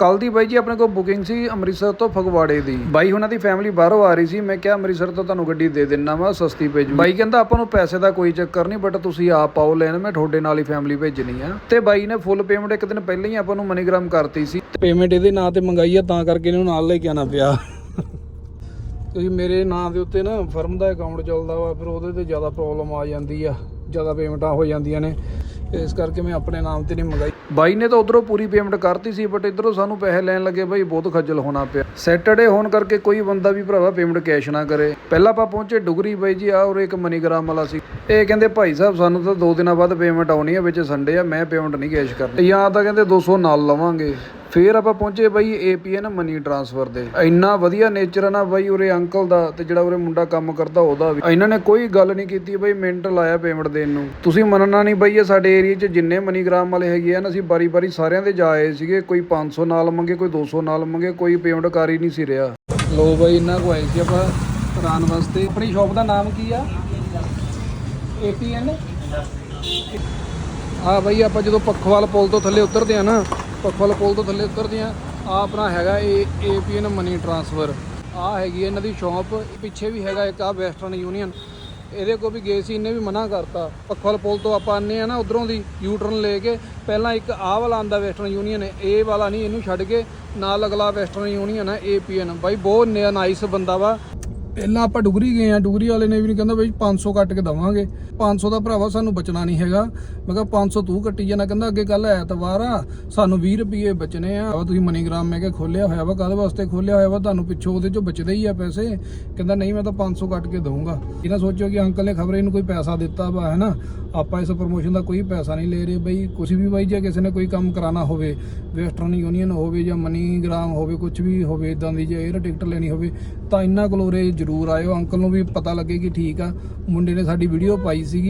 ਕੱਲ ਦੀ ਬਾਈ ਜੀ ਆਪਣੇ ਕੋਲ ਬੁਕਿੰਗ ਸੀ ਅੰਮ੍ਰਿਤਸਰ ਤੋਂ ਫਗਵਾੜੇ ਦੀ। ਬਾਈ ਉਹਨਾਂ ਦੀ ਫੈਮਿਲੀ ਬਾਹਰੋਂ ਆ ਰਹੀ ਸੀ। ਮੈਂ ਕਿਹਾ ਅੰਮ੍ਰਿਤਸਰ ਤੋਂ ਤੁਹਾਨੂੰ ਗੱਡੀ ਦੇ ਦਿੰਨਾ ਵਾ ਸਸਤੀ ਪੈ ਜੂ ਬਾਈ ਕਹਿੰਦਾ ਆਪਾਂ ਨੂੰ ਪੈਸੇ ਦਾ ਕੋਈ ਚੱਕਰ ਨਹੀਂ ਬਟ ਤੁਸੀਂ ਆਪ ਆਓ ਲੈਣ ਮੈਂ ਤੁਹਾਡੇ ਨਾਲ ਹੀ ਫੈਮਿਲੀ ਭੇਜਣੀ ਆ। ਤੇ ਬਾਈ ਨੇ ਫੁੱਲ ਪੇਮੈਂਟ ਇੱਕ ਦਿਨ ਪਹਿਲਾਂ ਹੀ ਆਪਾਂ ਨੂੰ ਮਨੀਗ੍ਰਾਮ ਕਰਤੀ ਸੀ। ਪੇਮੈਂਟ ਇਹਦੇ ਨਾਂ ਤੇ ਮੰਗਾਈ ਆ ਤਾਂ ਕਰਕੇ ਇਹਨੂੰ ਨਾਲ ਲੈ ਕੇ ਆਣਾ ਪਿਆ। ਤੁਸੀਂ ਮੇਰੇ ਨਾਂ ਦੇ ਉੱਤੇ ਨਾ ਫਰਮ ਦਾ ਅਕਾਊਂਟ ਚੱਲਦਾ ਵਾ ਫਿਰ ਉਹਦੇ ਤੇ ਜ਼ਿਆਦਾ ਪ੍ਰੋਬਲਮ ਆ ਜਾਂਦੀ ਆ ਜ਼ਿਆਦਾ ਪੇਮੈਂਟਾਂ ਹੋ ਜਾਂਦੀਆਂ ਨੇ। ਇਸ ਕਰਕੇ ਮੈਂ ਆਪਣੇ ਨਾਮ ਤੇ ਨਹੀਂ ਮੰਗਾਈ। ਬਾਈ ਨੇ ਤਾਂ ਉਧਰੋਂ ਪੂਰੀ ਪੇਮੈਂਟ ਕਰਤੀ ਸੀ ਬਟ ਇਧਰੋਂ ਸਾਨੂੰ ਪੈਸੇ ਲੈਣ ਲੱਗੇ, ਬਾਈ ਬਹੁਤ ਖੱਜਲ ਹੋਣਾ ਪਿਆ। ਸੈਟਰਡੇ ਹੋਣ ਕਰਕੇ ਕੋਈ ਬੰਦਾ ਵੀ ਭਰਾਵਾ ਪੇਮੈਂਟ ਕੈਸ਼ ਨਾ ਕਰੇ। ਪਹਿਲਾਂ ਆਪਾਂ ਪਹੁੰਚੇ ਡੁਗਰੀ ਬਾਈ ਜੀ ਆ ਔਰ ਇੱਕ ਮਨੀਗ੍ਰਾਮ ਵਾਲਾ ਸੀ। ਇਹ ਕਹਿੰਦੇ, ਭਾਈ ਸਾਹਿਬ, ਸਾਨੂੰ ਤਾਂ 2 ਦਿਨਾਂ ਬਾਅਦ ਪੇਮੈਂਟ ਆਉਣੀ ਹੈ ਵਿੱਚ ਸੰਡੇ ਆ, ਮੈਂ ਪੇਮੈਂਟ ਨਹੀਂ ਕੈਸ਼ ਕਰਨੀ। ਜਾਂ ਤਾਂ ਕਹਿੰਦੇ 200 ਨਾਲ ਲਵਾਂਗੇ। ਫਿਰ ਆਪਾਂ ਪਹੁੰਚੇ ਬਾਈ ਏਪੀਐਨ ਮਨੀ ਟ੍ਰਾਂਸਫਰ ਦੇ। ਇੰਨਾ ਵਧੀਆ ਨੇਚਰ ਆ ਨਾ ਬਾਈ ਉਰੇ ਅੰਕਲ ਦਾ ਤੇ ਜਿਹੜਾ ਉਰੇ ਮੁੰਡਾ ਕੰਮ ਕਰਦਾ ਉਹਦਾ ਵੀ। ਇਹਨਾਂ ਨੇ ਕੋਈ ਗੱਲ ਨਹੀਂ ਕੀਤੀ ਬਾਈ ਮਿੰਟ ਲਾਇਆ ਪੇਮੈਂਟ ਦੇਣ ਨੂੰ। ਤੁਸੀਂ ਮੰਨਣਾ ਨਹੀਂ ਬਾਈ ਇਹ ਸਾਡੇ ਏਰੀਆ 'ਚ ਜਿੰਨੇ ਮਨੀਗ੍ਰਾਮ ਵਾਲੇ ਹੈਗੇ ਆ ਨਾ, ਅਸੀਂ ਬਾਰੀ-ਬਾਰੀ ਸਾਰਿਆਂ ਦੇ ਜਾ ਆਏ ਸੀਗੇ। ਕੋਈ 500 ਨਾਲ ਮੰਗੇ, ਕੋਈ 200 ਨਾਲ ਮੰਗੇ, ਕੋਈ ਪੇਮੈਂਟ ਕਰ ਹੀ ਨਹੀਂ ਸੀ ਰਿਹਾ। ਲੋ ਬਾਈ ਇਹਨਾਂ ਕੋ ਆਏ ਸੀ ਆਪਾਂ ਕਰਾਉਣ ਵਾਸਤੇ। ਆਪਣੀ ਸ਼ਾਪ ਦਾ ਨਾਮ ਕੀ ਆ? ਏਪੀਐਨ? ਆ ਬਈ ਆਪਾਂ ਜਦੋਂ ਪੱਖਵਾਲ ਪੁਲ ਤੋਂ ਥੱਲੇ ਉਤਰਦੇ ਆ ਨਾ ਪੱਖਵਾਲ ਪੁਲ ਤੋਂ ਥੱਲੇ ਉਤਰਦੇ ਆ ਆ ਆਪਣਾ ਹੈਗਾ ਇਹ ਏਪੀਐਨ ਮਨੀ ਟ੍ਰਾਂਸਫਰ। ਆ ਹੈਗੀ ਇਹਨਾਂ ਦੀ ਸ਼ਾਪ, ਪਿੱਛੇ ਵੀ ਹੈਗਾ ਇੱਕ ਆ ਵੈਸਟਰਨ ਯੂਨੀਅਨ। ਇਹਦੇ ਕੋ ਵੀ ਗਏ ਸੀ, ਇਹਨੇ ਵੀ ਮਨਾ ਕਰਤਾ। ਪੱਖਵਾਲ ਪੁਲ ਤੋਂ ਆਪਾਂ ਆਨੇ ਆ ਨਾ ਉਧਰੋਂ ਦੀ ਯੂ ਟਰਨ ਲੈ ਕੇ, ਪਹਿਲਾਂ ਇੱਕ ਆਹ ਵਾਲਾ ਆਂਦਾ ਵੈਸਟਰਨ ਯੂਨੀਅਨ, ਇਹ ਵਾਲਾ ਨਹੀਂ, ਇਹਨੂੰ ਛੱਡ ਕੇ ਨਾਲ ਅਗਲਾ ਵੈਸਟਰਨ ਯੂਨੀਅਨ ਹੈ ਏਪੀਐਨ। ਬਾਈ, ਬਹੁਤ ਨਾਈਸ ਬੰਦਾ ਵਾ। ਪਹਿਲਾਂ ਆਪਾਂ ਡੁਗਰੀ ਗਏ ਆ, ਡੁਗਰੀ ਵਾਲੇ ਨੇ ਵੀ ਨਹੀਂ ਕਹਿੰਦਾ ਬਈ 500 ਕੱਟ ਕੇ ਦਵਾਂਗੇ। 500 ਦਾ ਭਰਾਵਾ ਸਾਨੂੰ ਬਚਣਾ ਨਹੀਂ ਹੈਗਾ। ਮੈਂ ਕਿਹਾ 500 ਤੂੰ ਕੱਟੀ ਜਾਣਾ। ਕਹਿੰਦਾ ਅੱਗੇ ਕੱਲ ਐਤਵਾਰ ਆ, ਸਾਨੂੰ 20 ਰੁਪਏ ਬਚਨੇ ਆ। ਆਹ ਤੁਸੀਂ ਮਨੀਗ੍ਰਾਮ ਮੈਂ ਕਿਹਾ ਖੋਲਿਆ ਹੋਇਆ ਵਾ, ਕਾਹਦੇ ਵਾਸਤੇ ਖੋਲਿਆ ਹੋਇਆ ਵਾ? ਤੁਹਾਨੂੰ ਪਿੱਛੋਂ ਉਹਦੇ ਚੋਂ ਬਚਦੇ ਹੀ ਆ ਪੈਸੇ। ਕਹਿੰਦਾ ਨਹੀਂ, ਮੈਂ ਤਾਂ 500 ਕੱਟ ਕੇ ਦਊਂਗਾ। ਇਹਨਾਂ ਸੋਚਿਓ ਕਿ ਅੰਕਲ ਨੇ ਖਬਰ ਇਹਨੂੰ ਕੋਈ ਪੈਸਾ ਦਿੱਤਾ ਵਾ, ਹੈਨਾ? ਆਪਾਂ ਇਸ ਪ੍ਰੋਮੋਸ਼ਨ ਦਾ ਕੋਈ ਪੈਸਾ ਨਹੀਂ ਲੈ ਰਹੇ। ਬਈ ਕੁਝ ਵੀ ਬਾਈ, ਜੇ ਕਿਸੇ ਨੇ ਕੋਈ ਕੰਮ ਕਰਾਉਣਾ ਹੋਵੇ ਵੈਸਟਰਨ ਯੂਨੀਅਨ ਹੋਵੇ ਜਾਂ ਮਨੀਗ੍ਰਾਮ ਹੋਵੇ ਕੁਝ ਵੀ ਹੋਵੇ ਇਦਾਂ ਦੀ ਜੇ 에ਅਰ ਟਿਕਟ ਲੈਣੀ ਹੋਵੇ, ਤਾਂ ਇਹਨਾਂ ਇੰਨਾ ਜ਼ਰੂਰ ਜ਼ਰੂਰ ਆਇਓ। ਅੰਕਲ ਨੂੰ ਵੀ ਪਤਾ ਲੱਗੇ ਕਿ ਠੀਕ ਆ। ਮੁੰਡੇ ਨੇ ਸਾਡੀ ਵੀਡੀਓ ਪਾਈ ਸੀਗੀ।